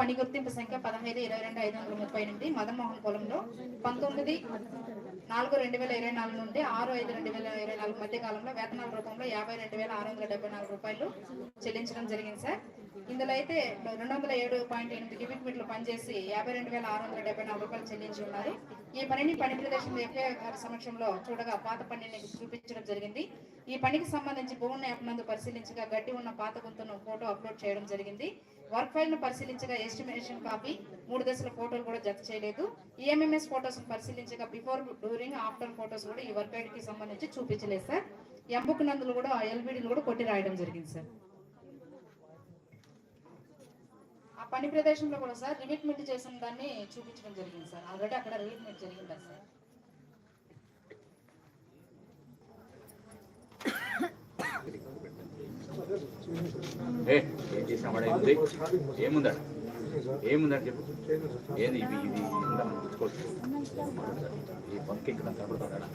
పని గుర్తింపు సంఖ్య పదహైదు ఇరవై రెండు ఐదు వందల ముప్పై ఎనిమిది మదన్మోహన్ పొలంలో పంతొమ్మిది నాలుగు రెండు వేల ఇరవై నాలుగు నుండి ఆరు ఐదు రెండు వేల ఇరవై నాలుగు మధ్య కాలంలో వేతనాల రూపంలో యాభై రెండు వేల ఆరు వందల డెబ్బై నాలుగు రూపాయలు చెల్లించడం జరిగింది సార్. ఇందులో అయితే రెండు వందల ఏడు పాయింట్ ఎనిమిది క్యూబిక్ మీటర్లు పనిచేసి యాభై రెండు వేల ఆరు వందల డెబ్బై నాలుగు రూపాయలు చెల్లించి ఉన్నారు. ఈ పనిని పని ప్రదేశం ఎఫ్ఐ గారి సమక్షంలో చూడగా పాత పనిని చూపించడం జరిగింది. ఈ పనికి సంబంధించి భూమి యాప్ నందు పరిశీలించగా గడ్డి ఉన్న పాత గుంతను ఫోటో అప్లోడ్ చేయడం జరిగింది. వర్క్ ఫైల్ను పరిశీలించగా ఎస్టిమేషన్ కాపీ మూడు దశల ఫోటోలు కూడా జత చేయలేదు. ఈఎంఎంఎస్ ఫోటోస్ పరిశీలించగా బిఫోర్ డ్యూరింగ్ ఆఫ్టర్ ఫోటోస్ కూడా ఈ వర్క్కి సంబంధించి చూపించలేదు సార్. ఎంబుక్ నందులు కూడా ఎల్బిడీలు కూడా కొట్టి రాయడం జరిగింది సార్. ఆ పని ప్రదేశంలో కూడా సార్ రిమిట్మెంట్ చేసిన దాన్ని చూపించడం జరిగింది సార్. ఆల్రెడీ అక్కడ రిమిట్మెంట్ జరిగిందా సార్? ఏ ఏం చేసినా ఉంది. ఏముందా ఏముందని చెప్పు. ఏది ఇవి ఇవి ఉందా మనం చూసుకోవచ్చు ఈ పక్క ఇక్కడ కనపడుతుందా